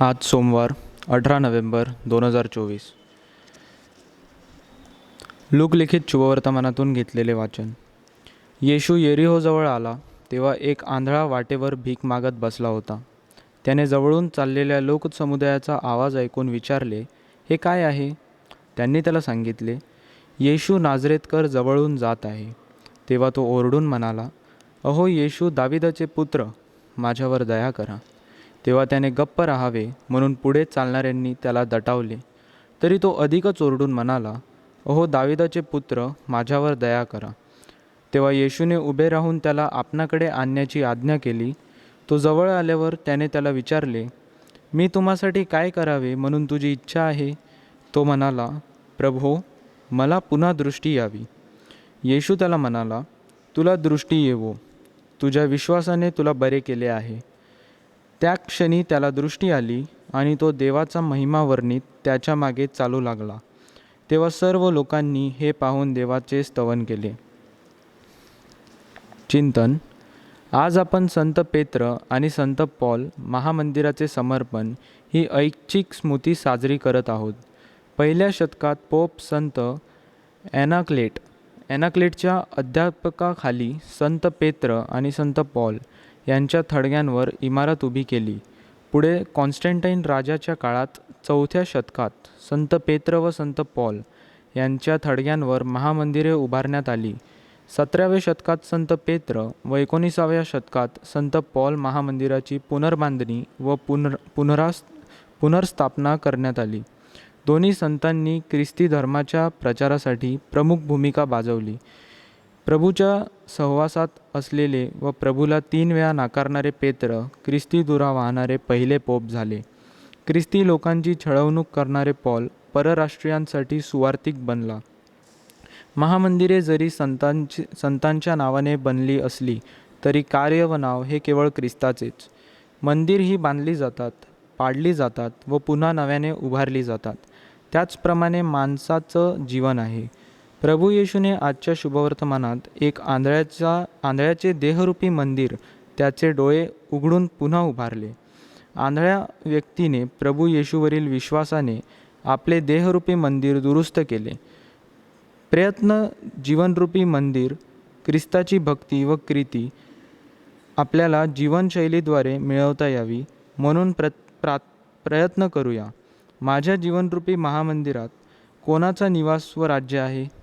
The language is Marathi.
आज सोमवार अठरा नोव्हेंबर दोन हजार चोवीस. लोकलिखित शुभवर्तमानातून घेतलेले वाचन. येशू येरिहोजवळ आला तेव्हा एक आंधळा वाटेवर भीक मागत बसला होता. त्याने जवळून चाललेल्या लोकसमुदायाचा आवाज ऐकून विचारले हे काय आहे? त्यांनी त्याला सांगितले येशू नाझरेतकर जवळून जात आहे. तेव्हा तो ओरडून म्हणाला अहो येशू दाविदाचे पुत्र माझ्यावर दया करा. तेव्हा त्याने गप्प राहावे म्हणून पुढे चालणाऱ्यांनी त्याला दटावले. तरी तो अधिकच ओरडून म्हणाला अहो दाविदाचे पुत्र माझ्यावर दया करा. तेव्हा येशूने उभे राहून त्याला आपणाकडे आणण्याची आज्ञा केली. तो जवळ आल्यावर त्याने त्याला विचारले मी तुम्हासाठी काय करावे म्हणून तुझी इच्छा आहे? तो म्हणाला प्रभो मला पुन्हा दृष्टी यावी. येशू त्याला म्हणाला तुला दृष्टी येवो. तुझ्या विश्वासाने तुला बरे केले आहे. त्या क्षणी त्याला दृष्टी आली आणि तो देवाचा महिमा वर्णित त्याच्यामागे चालू लागला. तेव्हा सर्व लोकांनी हे पाहून देवाचे स्तवन केले. चिंतन आज आपण संत पेत्र आणि संत पॉल महामंदिराचे समर्पण ही ऐच्छिक स्मृती साजरी करत आहोत. पहिल्या शतकात पोप संत ॲनाक्लेट ॲनाक्लेटच्या अध्यापकाखाली संत पेत्र आणि संत पॉल यांच्या थडग्यांवर इमारत उभी केली. पुढे कॉन्स्टंटाईन राजाच्या काळात चौथ्या शतकात संत पेत्र व संत पॉल यांच्या थडग्यांवर महामंदिरे उभारण्यात आली. सतराव्या शतकात संत पेत्र व एकोणीसाव्या शतकात संत पॉल महामंदिराची पुनर्बांधणी व पुनर पुनरास पुनर्स्थापना करण्यात आली. दोन्ही संतांनी ख्रिस्ती धर्माच्या प्रचारासाठी प्रमुख भूमिका बाजवली. प्रभूच्या सहवासात असलेले व प्रभूला तीन वेळा नाकारणारे पेत्र ख्रिस्ती दुरा वाहणारे पहिले पोप झाले. ख्रिस्ती लोकांची छळवणूक करणारे पॉल परराष्ट्रीयांसाठी सुवार्थिक बनला. महामंदिरे जरी संतांची संतांच्या नावाने बनली असली तरी कार्य व नाव हे केवळ ख्रिस्ताचेच. मंदिर ही बांधली जातात पाडली जातात व पुन्हा नव्याने उभारली जातात. त्याचप्रमाणे माणसाचं जीवन आहे. प्रभू येशूने आजच्या शुभवर्तमानात एक आंधळ्याचा आंधळ्याचे देहरूपी मंदिर त्याचे डोळे उघडून पुन्हा उभारले. आंधळ्या व्यक्तीने प्रभू येशूवरील विश्वासाने आपले देहरूपी मंदिर दुरुस्त केले. प्रयत्न जीवनरूपी मंदिर ख्रिस्ताची भक्ती व कृती आपल्याला जीवनशैलीद्वारे मिळवता यावी म्हणून प्र प्रा प्रयत्न करूया. माझ्या जीवनरूपी महामंदिरात कोणाचा निवास व राज्य आहे?